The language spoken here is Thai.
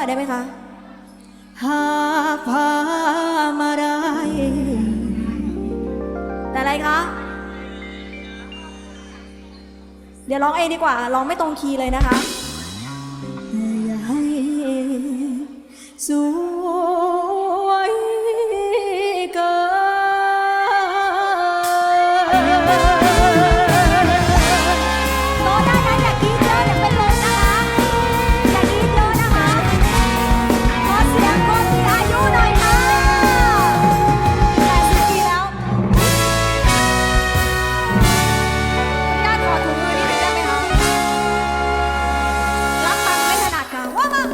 หน่อยได้ไหมคะ หากพามาได้ แต่อะไรคะ เดี๋ยวร้องเองดีกว่า ร้องไม่ตรงคีย์เลยนะคะ